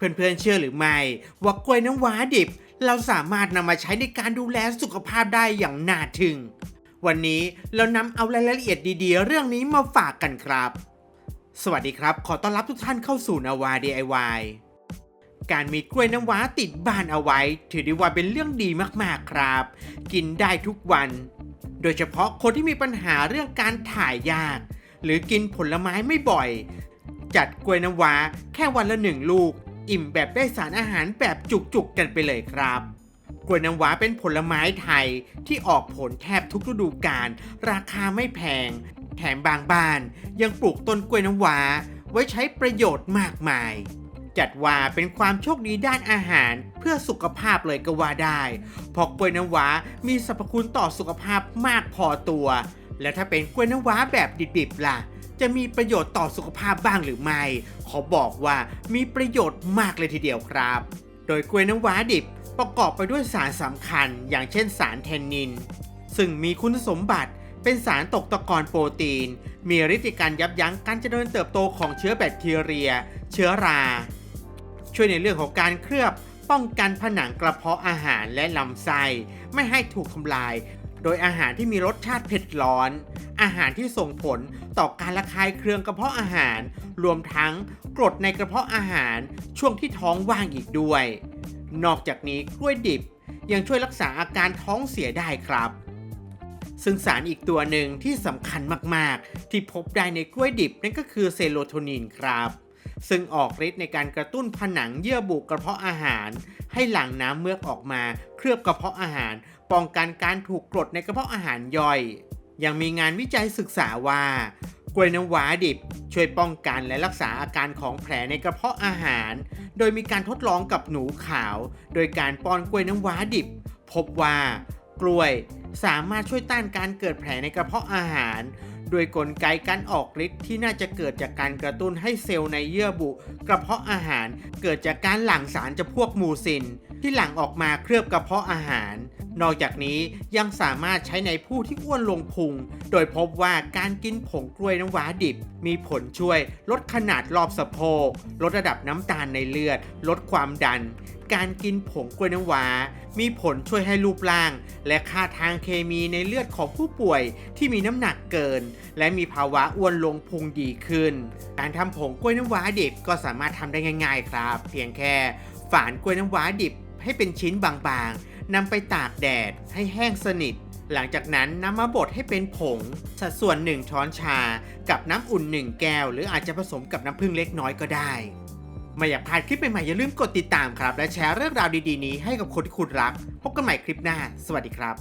เพื่อนๆเชื่อหรือไม่ ว่ากล้วยน้ำว้าดิบ เราสามารถนำมาใช้ในการดูแลสุขภาพได้อย่างน่าทึ่ง วันนี้เรานำเอารายละเอียดดีๆ เรื่องนี้มาฝากกันครับ สวัสดีครับ ขอต้อนรับทุกท่านเข้าสู่นาวา DIY การมีกล้วยน้ำว้าติดบ้านเอาไว้ ถือได้ว่าเป็นเรื่องดีมากๆครับ กินได้ทุกวัน โดยเฉพาะคนที่มีปัญหาเรื่องการถ่ายยาก หรือกินผลไม้ไม่บ่อย จัดกล้วยน้ำว้าแค่วันละหนึ่งลูก อิ่มแบบได้สารอาหารแบบจุกๆกันไปเลยครับกล้วยน้ำว้าเป็นผลไม้ไทยที่ออกผลแทบทุกฤดูกาลราคาไม่แพง แถมบางบ้านยังปลูกต้นกล้วยน้ำว้า ไว้ใช้ประโยชน์มากมาย จัดว่าเป็นความโชคดีด้านอาหารเพื่อสุขภาพเลยก็ว่าได้เพราะกล้วยน้ำว้ามีสรรพคุณต่อสุขภาพมากพอตัว และถ้าเป็นกล้วยน้ำว้าแบบดิบๆล่ะ จะมีประโยชน์ต่อสุขภาพบ้างหรือไม่ ขอบอกว่ามีประโยชน์มากเลยทีเดียวครับ โดยกล้วยน้ำว้าดิบประกอบไปด้วยสารสำคัญ อย่างเช่นสารแทนนิน ซึ่งมีคุณสมบัติเป็นสารตกตะกอนโปรตีน มีฤทธิ์การยับยั้งการเจริญเติบโตของเชื้อแบคทีเรีย เชื้อรา ช่วยในเรื่องของการเคลือบป้องกันผนังกระเพาะอาหารและลำไส้ ไม่ให้ถูกทำลาย โดยอาหารที่มีรสชาติเผ็ดร้อน อาหารที่ส่งผลต่อการระคายเคืองกระเพาะอาหาร รวมทั้งกรดในกระเพาะอาหารช่วงที่ท้องว่างอีกด้วย นอกจากนี้กล้วยดิบยังช่วยรักษาอาการท้องเสียได้ครับ ซึ่งสารอีกตัวหนึ่งที่สำคัญมากๆ ที่พบได้ในกล้วยดิบนั่นก็คือเซโรโทนินครับซึ่งออกฤทธิ์ในการกระตุ้นผนังเยื่อบุกระเพาะอาหาร ให้หลั่งน้ำเมือกออกมา เคลือบกระเพาะอาหาร ป้องกันการถูกกรดในกระเพาะอาหารย่อย ยังมีงานวิจัยศึกษาว่ากล้วยน้ำว้าดิบ ช่วยป้องกันและรักษาอาการของแผลในกระเพาะอาหาร โดยมีการทดลองกับหนูขาว โดยการป้อนกล้วยน้ำว้าดิบ พบว่ากล้วยสามารถช่วยต้านการเกิดแผลในกระเพาะอาหาร โดยกลไกการออกฤทธิ์ที่น่าจะเกิดจากการกระตุ้นให้เซลล์ในเยื่อบุ กระเพาะอาหาร เกิดจากการหลั่งสารจำพวกมูซิน ที่หลั่งออกมาเคลือบกระเพาะอาหาร นอกจากนี้ยังสามารถใช้ในผู้ที่อ้วนลงพุง โดยพบว่าการกินผงกล้วยน้ำว้าดิบ มีผลช่วยลดขนาดรอบสะโพกลดระดับน้ำตาลในเลือด ลดความดัน การกินผงกล้วยน้ำว้า มีผลช่วยให้รูปร่าง และค่าทางเคมีในเลือดของผู้ป่วยที่มีน้ำหนักเกิน และมีภาวะอ้วนลงพุงดีขึ้น การทำผงกล้วยน้ำว้าดิบก็สามารถทำได้ง่าย ๆ ครับ เพียงแค่ฝานกล้วยน้ำว้าดิบให้เป็นชิ้นบางๆ นำไปตากแดดให้แห้งสนิท หลังจากนั้นนำมาบดให้เป็นผง สัดส่วน 1 ช้อนชา กับน้ำอุ่น 1 แก้ว หรืออาจจะผสมกับน้ำผึ้งเล็กน้อยก็ได้ไม่อยากพลาดคลิปใหม่ๆอย่าลืมกดติดตามครับ และแชร์เรื่องราวดีๆนี้ให้กับคนที่คุณรัก พบกันใหม่คลิปหน้า สวัสดีครับ